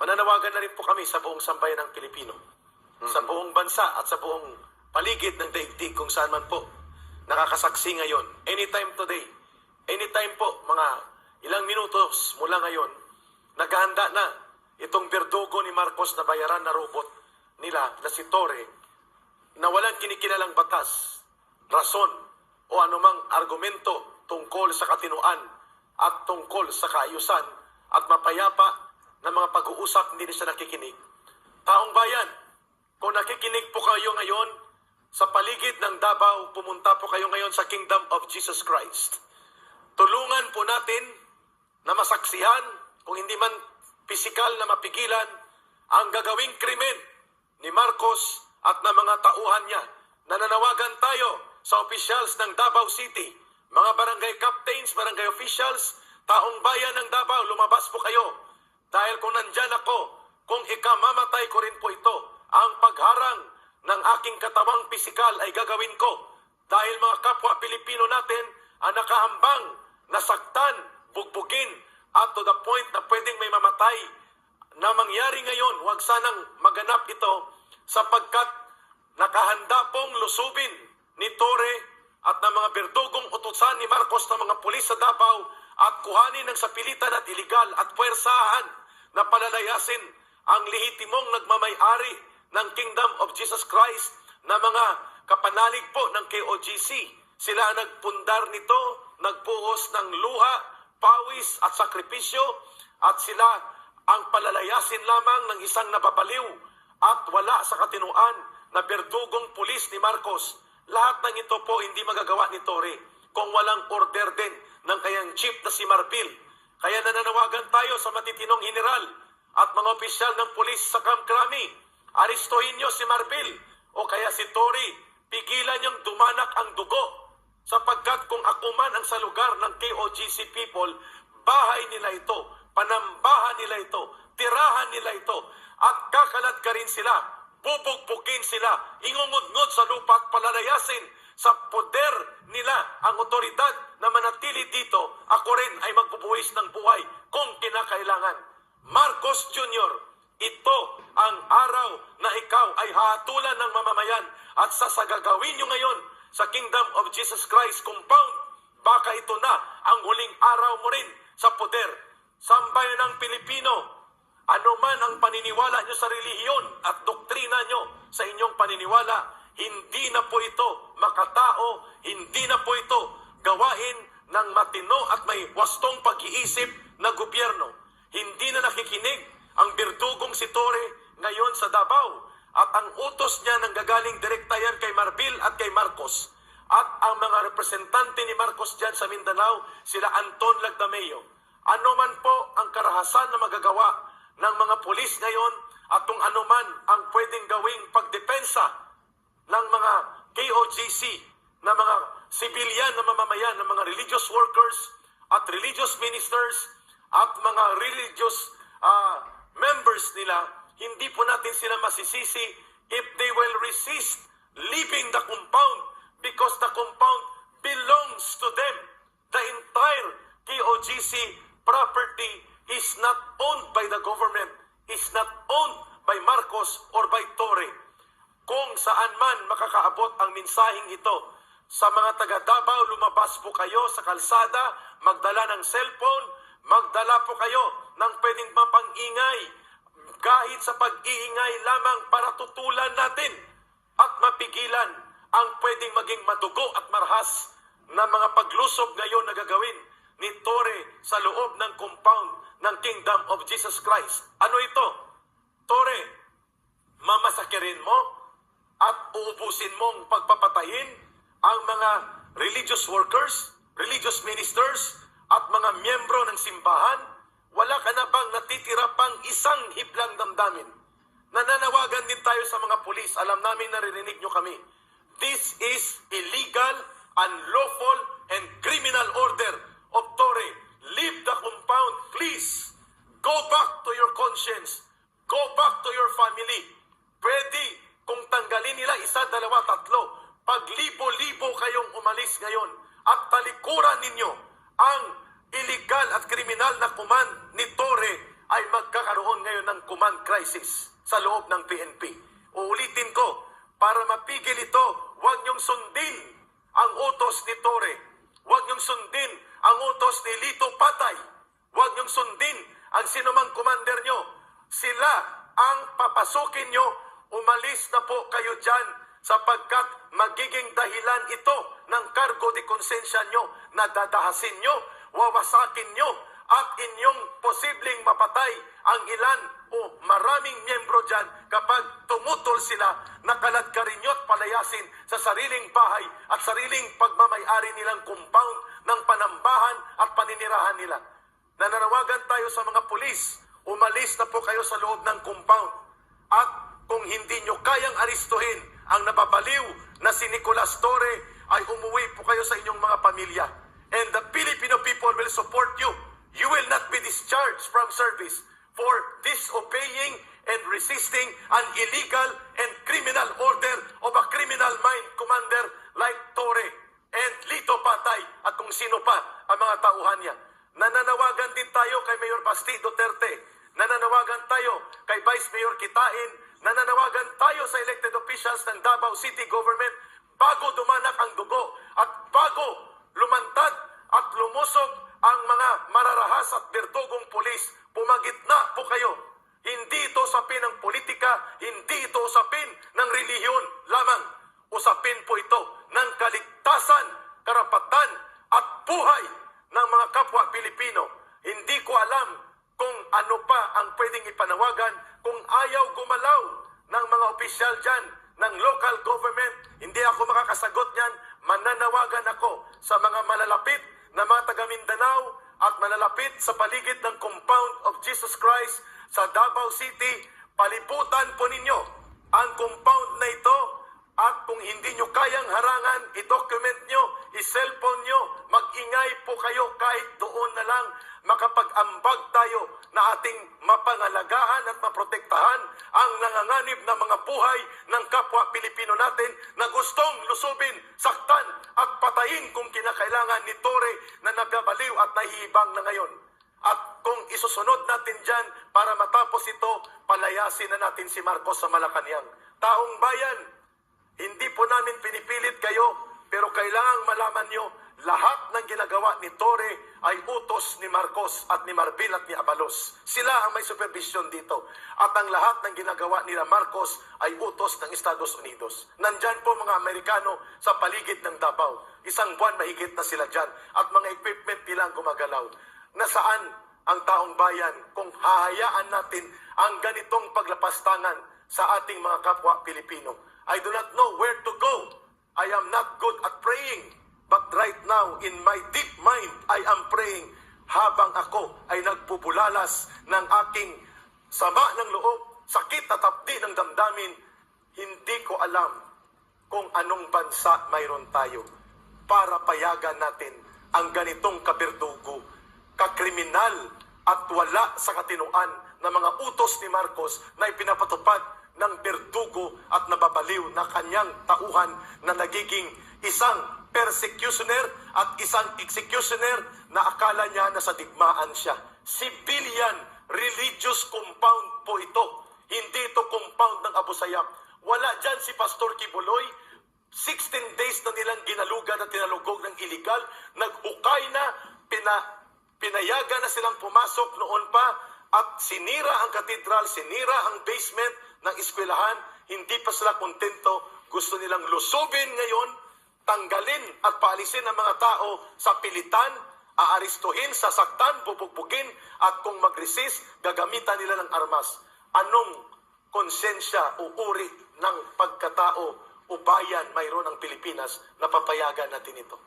mananawagan na rin po kami sa buong sambayan ng Pilipino, sa buong bansa at sa buong paligid ng daigdig kung saan man po nakakasaksi ngayon. Anytime today, anytime po, mga ilang minutos mula ngayon, naghahanda na itong berdugo ni Marcos na bayaran na robot nila na si Torre na walang kinikilalang batas, rason o anumang argumento tungkol sa katinuan at tungkol sa kaayusan at mapayapa na mga pag-uusap hindi na siya nakikinig. Taong bayan, kung nakikinig po kayo ngayon sa paligid ng Davao, pumunta po kayo ngayon sa Kingdom of Jesus Christ. Tulungan po natin na masaksihan, kung hindi man pisikal na mapigilan, ang gagawing krimen ni Marcos at ng mga tauhan niya. Nananawagan tayo sa officials ng Davao City, mga barangay captains, barangay officials, taong bayan ng Davao, lumabas po kayo. Dahil kung nandyan ako, kung ikamamatay ko rin po ito, ang pagharang ng aking katawang pisikal ay gagawin ko. Dahil mga kapwa Pilipino natin ang nakahambang, nasaktan, bugbugin, at to the point na pwedeng may mamatay na mangyari ngayon, huwag sanang maganap ito sapagkat nakahanda pong lusubin ni Torre at ng mga berdugong utusan ni Marcos ng mga pulis sa Davao at kuhanin ng sapilitan at iligal at puwersahan na palalayasin ang lehitimong nagmamay-ari ng Kingdom of Jesus Christ na mga kapanalig po ng KOGC. Sila nagpundar nito, nagbuhos ng luha, pawis at sakripisyo at sila ang palalayasin lamang ng isang nababaliw at wala sa katinuan na berdugong pulis ni Marcos. Lahat ng ito po hindi magagawa ni Torre kung walang order din ng kayang chief na si Marbil. Kaya nananawagan tayo sa matitinong general at mga opisyal ng pulis sa Camp Crami. Aristohin niyo si Marbil o kaya si Torre. Pigilan niyong dumanak ang dugo sapagkat kung ako man ang sa lugar ng KOGC people, bahay nila ito, panambahan nila ito, tirahan nila ito, at kakalat ka rin sila, bubugbukin sila, ingungudngod sa lupa at palalayasin sa poder nila ang otoridad na manatili dito, ako rin ay magbubuwis ng buhay kung kinakailangan. Marcos Jr., ito ang araw na ikaw ay hatulan ng mamamayan at sa sagagawin nyo ngayon sa Kingdom of Jesus Christ compound, baka ito na ang huling araw mo rin sa poder. Sambayan ng Pilipino, ano man ang paniniwala nyo sa relihiyon at doktrina nyo sa inyong paniniwala, hindi na po ito makatao, hindi na po ito gawain ng matino at may wastong pag-iisip na gobyerno. Hindi na nakikinig ang birdugong si Torre ngayon sa Davao at ang utos niya nang gagaling direkta yan kay Marbil at kay Marcos. At ang mga representante ni Marcos dyan sa Mindanao, sila Anton Lagdameo. Ano man po ang karahasan na magagawa ng mga pulis ngayon at kung ano man ang pwedeng gawing pagdepensa ng mga KOGC na mga civilian na mamamayan, ng mga religious workers at religious ministers at mga religious ah, members nila, hindi po natin sila masisisi if they will resist leaving the compound because the compound belongs to them. The entire KOGC property is not owned by the government, is not owned by Marcos or by Torre kung saan man makakaabot ang minsaheng ito. Sa mga taga Davao, lumabas po kayo sa kalsada, magdala ng cellphone, magdala po kayo ng pwedeng mapangingay, kahit sa pag-iingay lamang para tutulan natin at mapigilan ang pwedeng maging madugo at marhas na mga paglusob ngayon na gagawin ni Tore sa loob ng compound ng Kingdom of Jesus Christ. Ano ito? Tore, mamasakirin mo at uubusin mong pagpapatayin ang mga religious workers, religious ministers, at mga miyembro ng simbahan, wala ka na bang natitira pang isang hiblang damdamin? Nananawagan din tayo sa mga pulis, alam namin naririnig nyo kami. This is illegal, unlawful, and criminal order of Torre. Leave the compound, please. Go back to your conscience. Go back to your family. Pwede kung tanggalin nila isa, dalawa, tatlo. Pag libo-libo kayong umalis ngayon at talikuran ninyo ang illegal at kriminal na command ni Torre ay magkakaroon ngayon ng command crisis sa loob ng PNP. Uulitin ko, para mapigil ito, huwag niyong sundin ang utos ni Tore. Huwag niyong sundin ang utos ni Lito Patay. Huwag niyong sundin ang sinumang commander niyo. Sila ang papasukin niyo. Umalis na po kayo dyan sapagkat magiging dahilan ito ng cargo de konsensya nyo na dadahasin nyo, wawasakin nyo, at inyong posibleng mapatay ang ilan o maraming miyembro dyan kapag tumutol sila na kaladkarin nyo at palayasin sa sariling bahay at sariling pagmamayari nilang compound ng panambahan at paninirahan nila. Nananawagan tayo sa mga pulis, umalis na po kayo sa loob ng compound. At kung hindi nyo kayang aristuhin ang nababaliw na si Nicolas Torre, ay umuwi po kayo sa inyong mga pamilya. And the Filipino people will support you. You will not be discharged from service for disobeying and resisting an illegal and criminal order of a criminal mind commander like Torre and Lito Patay at kung sino pa ang mga tauhan niya. Nananawagan din tayo kay Mayor Basti Duterte. Nananawagan tayo kay Vice Mayor Kitain. Nananawagan tayo sa elected officials ng Davao City Government bago dumanak ang dugo at bago lumantad at lumusog ang mga mararahas at berdugong pulis. Pumagitna po kayo. Hindi ito usapin ng politika, hindi ito usapin ng relihiyon lamang. Usapin po ito ng kaligtasan, karapatan at buhay ng mga kapwa Pilipino. Hindi ko alam kung ano pa ang pwedeng ipanawagan kung ayaw gumalaw ng mga opisyal dyan, ng local government. Hindi ako makakasagot niyan. Mananawagan ako sa mga malalapit na mga taga Mindanao at malalapit sa paligid ng compound of Jesus Christ sa Davao City. Paliputan po ninyo ang compound na ito at kung hindi nyo kayang harangan, i-document nyo, i-cellphone nyo, mag-ingay po kayo kahit doon na lang makapag-ambag tayo na ating mapangalagahan at maprotektahan ang nanganganib na mga buhay ng kapwa Pilipino natin na gustong lusubin, saktan at patayin kung kinakailangan ni Tore na nagabaliw at nahihibang na ngayon. At kung isusunod natin dyan para matapos ito, palayasin na natin si Marcos sa Malacanang. Taong bayan, hindi po namin pinipilit kayo, pero kailangang malaman nyo, lahat ng ginagawa ni Tore ay utos ni Marcos at ni Marbil at ni Abalos. Sila ang may supervision dito. At ang lahat ng ginagawa nila Marcos ay utos ng Estados Unidos. Nandyan po mga Amerikano sa paligid ng Davao. Isang buwan mahigit na sila dyan. At mga equipment nilang gumagalaw. Nasaan ang taong bayan kung hahayaan natin ang ganitong paglapastangan sa ating mga kapwa Pilipino? I do not know where to go. I am not good at praying. But right now, in my deep mind, I am praying habang ako ay nagpupulalas ng aking sama ng loob, sakit at apdi ng damdamin, hindi ko alam kung anong bansa mayroon tayo para payagan natin ang ganitong kabirdugo, kakriminal at wala sa katinuan ng mga utos ni Marcos na ipinapatupad ng berdugo at nababaliw na kanyang tauhan na nagiging isang persecutioner at isang executioner na akala niya na sa digmaan siya. Civilian religious compound po ito. Hindi ito compound ng Abu Sayyaf. Wala dyan si Pastor Kibuloy. 16 days na nilang ginalugan at tinalugog ng illegal. Naghukay na, pina, pinayagan na silang pumasok noon pa at sinira ang katedral, sinira ang basement ng eskwelahan. Hindi pa sila kontento. Gusto nilang lusubin ngayon tanggalin at paalisin ang mga tao sa pilitan, aaristuhin, sasaktan, bubugbugin, at kung mag-resist, gagamitan nila ng armas. Anong konsensya o uri ng pagkatao o bayan mayroon ng Pilipinas na papayagan natin ito?